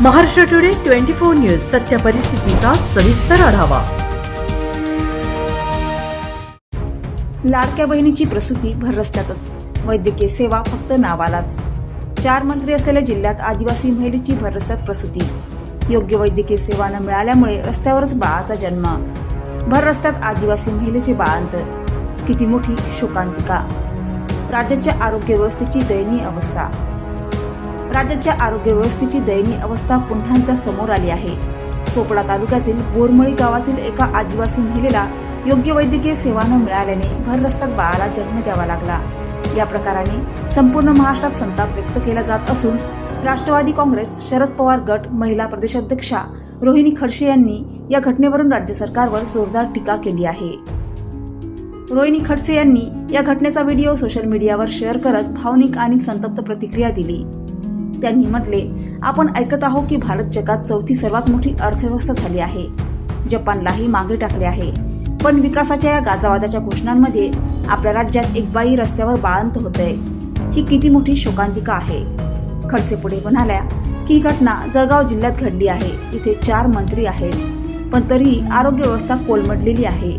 Maharashtra today twenty four news सत्य परिस्थितीचा सविस्तर आढावा. लाडक्या बहिणीची प्रसूती भर रस्त्यातच. वैद्यकीय सेवा फक्त नावालाच. चार मंत्री असलेल्या जिल्ह्यात आदिवासी महिलेची भर रस्त्यात प्रसूती. योग्य वैद्यकीय सेवा न मिळाल्यामुळे रस्त्यावरच बाळाचा जन्म. भर रस्त्यात आदिवासी महिलेचे बाळांतर किती मोठी शोकांतिका. राज्याच्या आरोग्य व्यवस्थेची दयनीय अवस्था. राज्याच्या आरोग्य व्यवस्थेची दयनीय अवस्था पुन्हा एकदा समोर आली आहे. चोपडा तालुक्यातील बोरमळी गावातील एका आदिवासी महिलेला योग्य वैद्यकीय सेवा न मिळाल्याने भर रस्त्यात बाळाला जन्म द्यावा लागला. या प्रकाराने संपूर्ण महाराष्ट्रात संताप व्यक्त केला जात असून राष्ट्रवादी काँग्रेस शरद पवार गट महिला प्रदेशाध्यक्षा रोहिणी खडसे यांनी या घटनेवरून राज्य सरकारवर जोरदार टीका केली आहे. रोहिणी खडसे यांनी या घटनेचा व्हिडिओ सोशल मीडियावर शेअर करत भावनिक आणि संतप्त प्रतिक्रिया दिली. त्यांनी म्हटले आपण ऐकत आहोत की भारत जगात चौथी सर्वात मोठी अर्थव्यवस्था झाली आहे. जपानलाही मागे टाकले आहे. पण विकासाच्या या गाजावाजाच्या घोषणांमध्ये आपल्या राज्यात एक बाई रस्त्यावर बाळंत होतंय. ही किती मोठी शोकांतिका आहे. खडसे पुढे म्हणाल्या की ही घटना जळगाव जिल्ह्यात घडली आहे. इथे चार मंत्री आहेत. पण तरीही आरोग्य व्यवस्था कोलमडलेली आहे.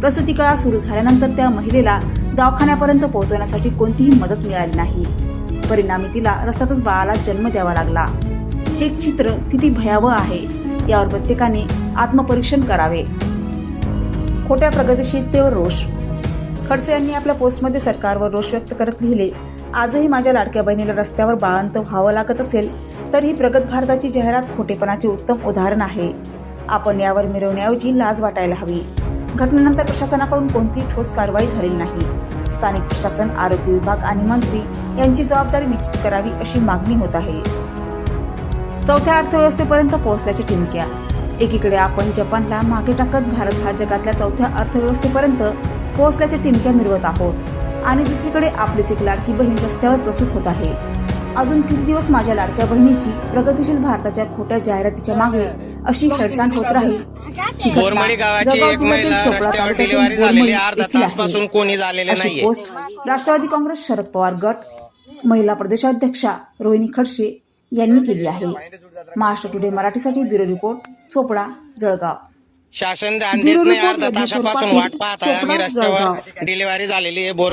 प्रसूती काळ सुरू झाल्यानंतर त्या महिलेला दवाखान्यापर्यंत पोहोचवण्यासाठी कोणतीही मदत मिळाली नाही. परिणामी तिला रस्त्यातच बाळाला जन्म द्यावा लागला. हे चित्र किती भयावह आहे यावर प्रत्येकाने आत्मपरीक्षण करावे. खोट्या प्रगतिशीलतेवर रोष. खडसे यांनी आपल्या पोस्टमध्ये सरकारवर रोष व्यक्त करत लिहिले आजही माझ्या लाडक्या बहिणीला रस्त्यावर बाळांत व्हावं लागत असेल तर ही प्रगत भारताची जाहिरात खोटेपणाचे उत्तम उदाहरण आहे. आपण यावर मिरवण्याऐवजी लाज वाटायला हवी. घटनेनंतर प्रशासनाकडून कोणतीही ठोस कारवाई झालेली नाही. स्थानिक प्रशासन आरोग्य विभाग आणि मंत्री यांची जबाबदारी निश्चित करावी अशी मागणी होत आहे. चौथ्या अर्थव्यवस्थेपर्यंत पोहोचल्याच्या टिमक्या एकीकडे आपण जपानला मागे टाकत भारत हा जगातल्या चौथ्या अर्थव्यवस्थेपर्यंत पोहोचल्याच्या टिमक्या मिळवत आहोत. आणि दुसरीकडे आपलीच एक लाडकी बहीण रस्त्यावर प्रसूत होत आहे. अजून किती दिवस माझ्या लाडक्या बहिणीची प्रगतीशील भारताच्या खोट्या जाहिरातीच्या मागे अशी हेळसांड होत राहील? अशी पोस्ट. राष्ट्रवादी काँग्रेस शरद पवार गट महिला प्रदेशाध्यक्षा रोहिणी खडसे यांनी केली आहे. महाराष्ट्र टुडे मराठीसाठी ब्युरो रिपोर्ट चोपडा जळगाव. शासन ध्यान देत नाही अर्धा तासापासून वाट पाहत आहे. आम्ही चोपडा, रस्त्यावर जळगाव. डिलिव्हरी झालेली आहे बोर